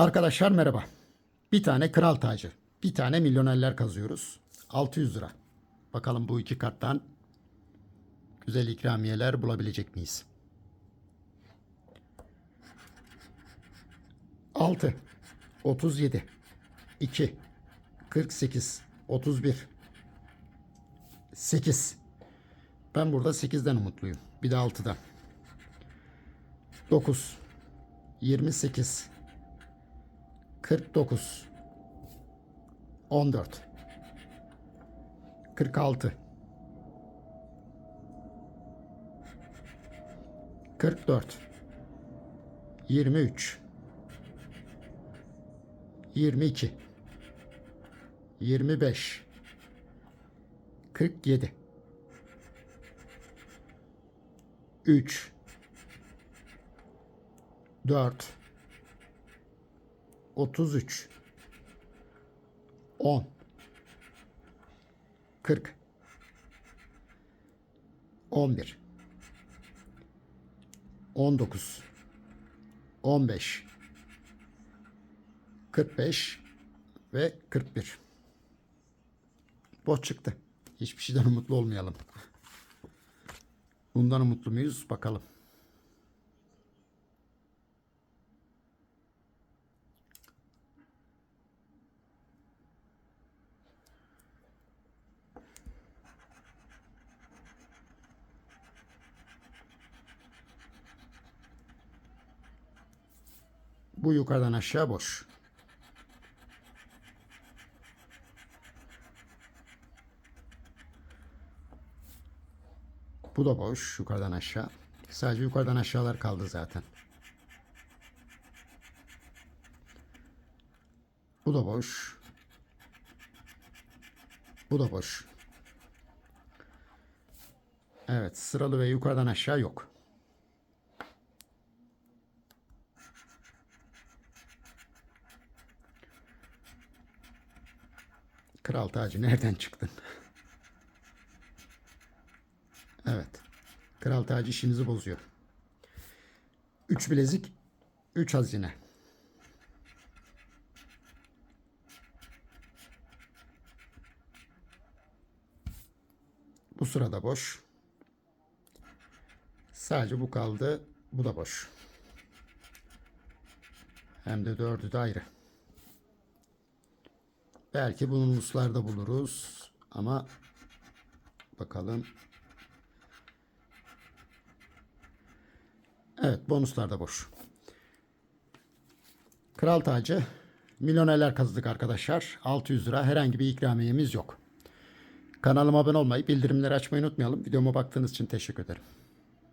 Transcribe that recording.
Arkadaşlar merhaba. Bir tane kral tacı, bir tane milyonerler kazıyoruz. 600 lira. Bakalım bu iki karttan güzel ikramiyeler bulabilecek miyiz? 6 37 2 48 31 8 Ben burada 8'den umutluyum. Bir de 6'dan. 9 28 49 14 46 44 23 22 25 47 3 4 33 10 40 11 19 15 45 ve 41 Boş çıktı. Hiçbir şeyden umutlu olmayalım. Bundan umutlu muyuz? Bakalım. Bu yukarıdan aşağı boş. Bu da boş yukarıdan aşağı. Sadece yukarıdan aşağılar kaldı zaten. Bu da boş. Bu da boş. Evet sıralı ve yukarıdan aşağı yok. Kral tacı nereden çıktın? Evet. Kral tacı işinizi bozuyor. 3 bilezik, 3 hazine. Bu sırada boş. Sadece bu kaldı. Bu da boş. Hem de dördü de ayrı. Belki bunun uluslarda buluruz. Ama bakalım. Evet bonuslar da boş. Kral tacı milyonerler kazıdık arkadaşlar. 600 lira herhangi bir ikramiyemiz yok. Kanalıma abone olmayı, bildirimleri açmayı unutmayalım. Videoma baktığınız için teşekkür ederim.